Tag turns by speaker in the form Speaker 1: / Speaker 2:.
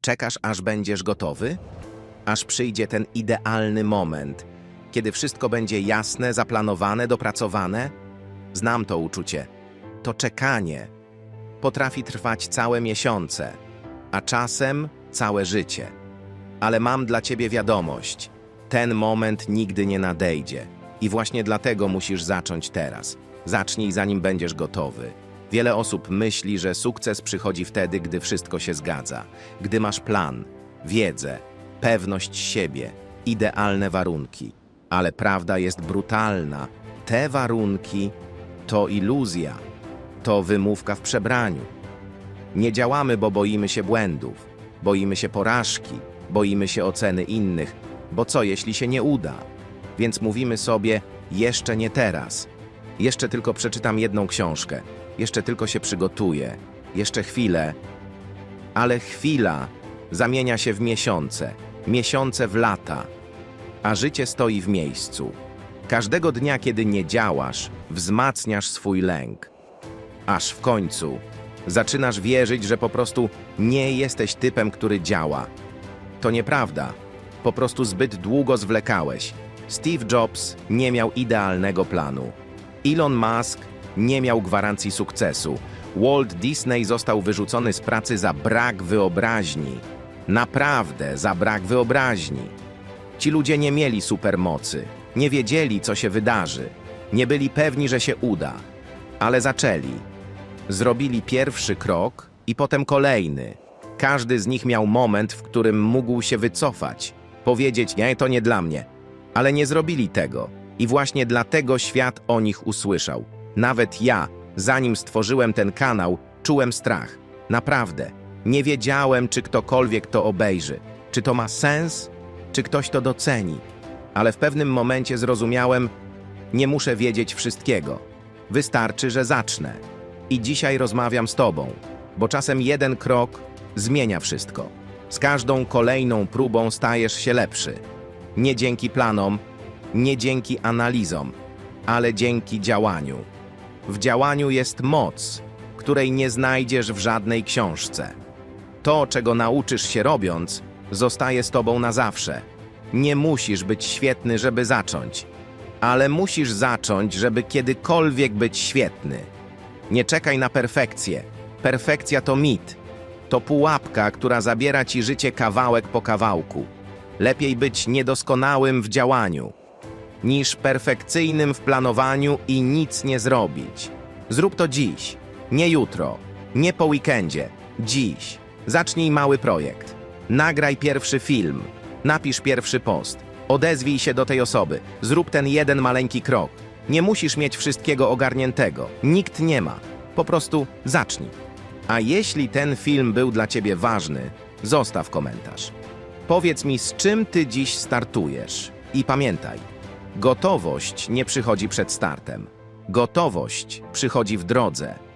Speaker 1: Czekasz, aż będziesz gotowy? Aż przyjdzie ten idealny moment, kiedy wszystko będzie jasne, zaplanowane, dopracowane? Znam to uczucie. To czekanie potrafi trwać całe miesiące, a czasem całe życie. Ale mam dla ciebie wiadomość. Ten moment nigdy nie nadejdzie. I właśnie dlatego musisz zacząć teraz. Zacznij zanim będziesz gotowy. Wiele osób myśli, że sukces przychodzi wtedy, gdy wszystko się zgadza. Gdy masz plan, wiedzę, pewność siebie, idealne warunki. Ale prawda jest brutalna. Te warunki to iluzja, to wymówka w przebraniu. Nie działamy, bo boimy się błędów, boimy się porażki, boimy się oceny innych, bo co jeśli się nie uda? Więc mówimy sobie, jeszcze nie teraz. Jeszcze tylko przeczytam jedną książkę, jeszcze tylko się przygotuję, jeszcze chwilę. Ale chwila zamienia się w miesiące, miesiące w lata, a życie stoi w miejscu. Każdego dnia, kiedy nie działasz, wzmacniasz swój lęk. Aż w końcu zaczynasz wierzyć, że po prostu nie jesteś typem, który działa. To nieprawda. Po prostu zbyt długo zwlekałeś. Steve Jobs nie miał idealnego planu. Elon Musk nie miał gwarancji sukcesu. Walt Disney został wyrzucony z pracy za brak wyobraźni. Naprawdę za brak wyobraźni. Ci ludzie nie mieli supermocy, nie wiedzieli, co się wydarzy, nie byli pewni, że się uda, ale zaczęli. Zrobili pierwszy krok i potem kolejny. Każdy z nich miał moment, w którym mógł się wycofać, powiedzieć: Nie, to nie dla mnie. Ale nie zrobili tego. I właśnie dlatego świat o nich usłyszał. Nawet ja, zanim stworzyłem ten kanał, czułem strach. Naprawdę. Nie wiedziałem, czy ktokolwiek to obejrzy. Czy to ma sens? Czy ktoś to doceni? Ale w pewnym momencie zrozumiałem, nie muszę wiedzieć wszystkiego. Wystarczy, że zacznę. I dzisiaj rozmawiam z Tobą, bo czasem jeden krok zmienia wszystko. Z każdą kolejną próbą stajesz się lepszy. Nie dzięki planom, nie dzięki analizom, ale dzięki działaniu. W działaniu jest moc, której nie znajdziesz w żadnej książce. To, czego nauczysz się robiąc, zostaje z Tobą na zawsze. Nie musisz być świetny, żeby zacząć, ale musisz zacząć, żeby kiedykolwiek być świetny. Nie czekaj na perfekcję. Perfekcja to mit. To pułapka, która zabiera ci życie kawałek po kawałku. Lepiej być niedoskonałym w działaniu, niż perfekcyjnym w planowaniu i nic nie zrobić. Zrób to dziś, nie jutro, nie po weekendzie, dziś. Zacznij mały projekt. Nagraj pierwszy film, napisz pierwszy post, odezwij się do tej osoby, zrób ten jeden maleńki krok. Nie musisz mieć wszystkiego ogarniętego. Nikt nie ma. Po prostu zacznij. A jeśli ten film był dla ciebie ważny, zostaw komentarz. Powiedz mi, z czym ty dziś startujesz. I pamiętaj, gotowość nie przychodzi przed startem. Gotowość przychodzi w drodze.